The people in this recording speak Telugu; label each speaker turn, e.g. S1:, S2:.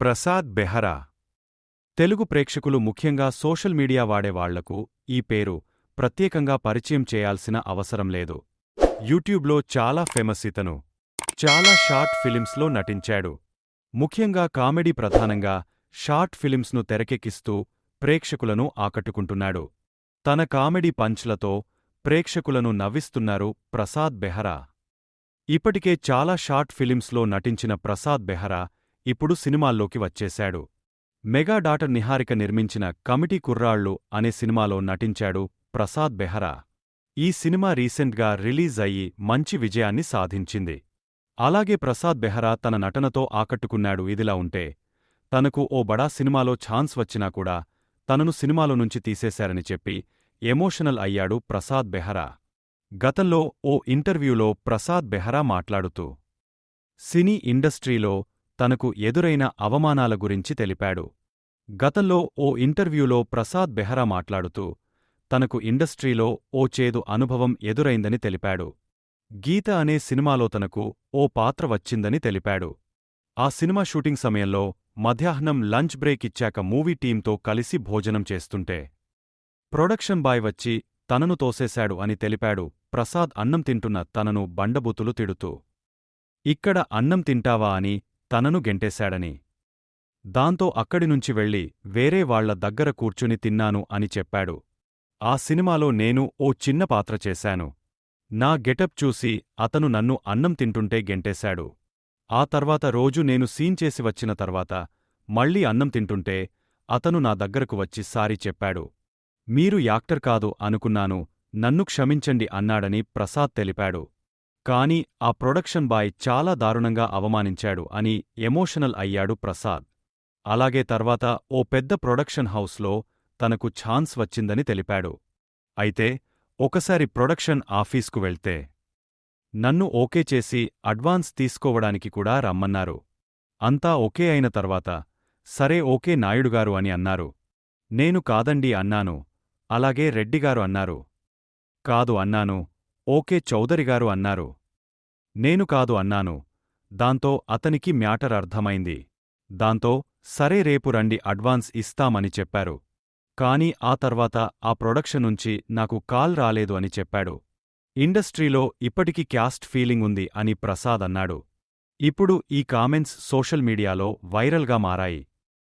S1: ప్రసాద్ బెహరా. తెలుగు ప్రేక్షకులు ముఖ్యంగా సోషల్ మీడియా వాడేవాళ్ళకు ఈ పేరు ప్రత్యేకంగా పరిచయం చేయాల్సిన అవసరం లేదు. యూట్యూబ్లో చాలా ఫేమస్ ఇతను. చాలా షార్ట్ ఫిలిమ్స్లో నటించాడు. ముఖ్యంగా కామెడీ ప్రధానంగా షార్ట్ ఫిలిమ్స్ను తెరకెక్కిస్తూ ప్రేక్షకులను ఆకట్టుకుంటున్నాడు. తన కామెడీ పంచ్లతో ప్రేక్షకులను నవ్విస్తున్నారు ప్రసాద్ బెహరా. ఇప్పటికే చాలా షార్ట్ ఫిలిమ్స్లో నటించిన ప్రసాద్ బెహరా ఇప్పుడు సినిమాల్లోకి వచ్చేశాడు. మెగా డాటర్ నిహారిక నిర్మించిన కమిటీ కుర్రాళ్ళు అనే సినిమాలో నటించాడు ప్రసాద్ బెహరా. ఈ సినిమా రీసెంట్గా రిలీజ్ అయ్యి మంచి విజయాన్ని సాధించింది. అలాగే ప్రసాద్ బెహరా తన నటనతో ఆకట్టుకున్నాడు ఇదిలా ఉంటే తనకు ఓ బడా సినిమాలో ఛాన్స్ వచ్చినా కూడా తనను సినిమాలో నుంచి తీసేశారని చెప్పి ఎమోషనల్ అయ్యాడు ప్రసాద్ బెహరా. గతంలో ఓ ఇంటర్వ్యూలో ప్రసాద్ బెహరా మాట్లాడుతూ సినీ ఇండస్ట్రీలో తనకు ఎదురైన అవమానాల గురించి తెలిపాడు. గతంలో ఓ ఇంటర్వ్యూలో ప్రసాద్ బెహరా మాట్లాడుతూ తనకు ఇండస్ట్రీలో ఓ చేదు అనుభవం ఎదురైందని తెలిపాడు. గీత అనే సినిమాలో తనకు ఓ పాత్ర వచ్చిందని తెలిపాడు. ఆ సినిమా షూటింగ్ సమయంలో మధ్యాహ్నం లంచ్ బ్రేక్ ఇచ్చాక మూవీ టీంతో కలిసి భోజనం చేస్తుంటే ప్రొడక్షన్ బాయ్ వచ్చి తనను తోసేశాడు అని తెలిపాడు ప్రసాద్ అన్నం తింటున్న తనను బండబూతులు తిడుతూ. ఇక్కడ అన్నం తింటావా అని తనను గెంటేశాడని. దాంతో అక్కడినుంచి వెళ్ళి వేరే వాళ్ళ దగ్గర కూర్చుని తిన్నాను అని చెప్పాడు. ఆ సినిమాలో నేను ఓ చిన్న పాత్ర చేశాను. నా గెటప్ చూసి అతను నన్ను అన్నం తింటుంటే గెంటేశాడు. ఆ తర్వాత రోజు నేను సీన్ చేసి వచ్చిన తర్వాత మళ్ళీ అన్నం తింటుంటే అతను నా దగ్గరకు వచ్చి సారీ చెప్పాడు. మీరు యాక్టర్ కాదు అనుకున్నాను నన్ను క్షమించండి అన్నాడని ప్రసాద్ తెలిపాడు. కాని ఆ ప్రొడక్షన్ బాయ్ చాలా దారుణంగా అవమానించాడు అని ఎమోషనల్ అయ్యాడు ప్రసాద్. అలాగే తర్వాత ఓ పెద్ద ప్రొడక్షన్ హౌస్లో తనకు ఛాన్స్ వచ్చిందని తెలిపాడు. అయితే ఒకసారి ప్రొడక్షన్ ఆఫీస్కు వెళ్తే నన్ను ఓకే చేసి అడ్వాన్స్ తీసుకోవడానికి కూడా రమ్మన్నారు. అంతా ఓకే అయిన తర్వాత సరే ఓకే నాయుడుగారు అని అన్నారు. నేను కాదండి అన్నాను. అలాగే రెడ్డిగారు అన్నారు. కాదు అన్నాను. ఓకే చౌదరిగారు అన్నారు. నేను కాదు అన్నాను. దాంతో అతనికి మ్యాటర్ అర్థమైంది. దాంతో సరే రేపు రండి అడ్వాన్స్ ఇస్తామని చెప్పారు. కాని ఆ తర్వాత ఆ ప్రొడక్షన్ నుంచి నాకు కాల్ రాలేదు అని చెప్పాడు. ఇండస్ట్రీలో ఇప్పటికీ క్యాస్ట్ ఫీలింగ్ ఉంది అని ప్రసాద్ అన్నాడు. ఇప్పుడు ఈ కామెంట్స్ సోషల్ మీడియాలో వైరల్గా మారాయి.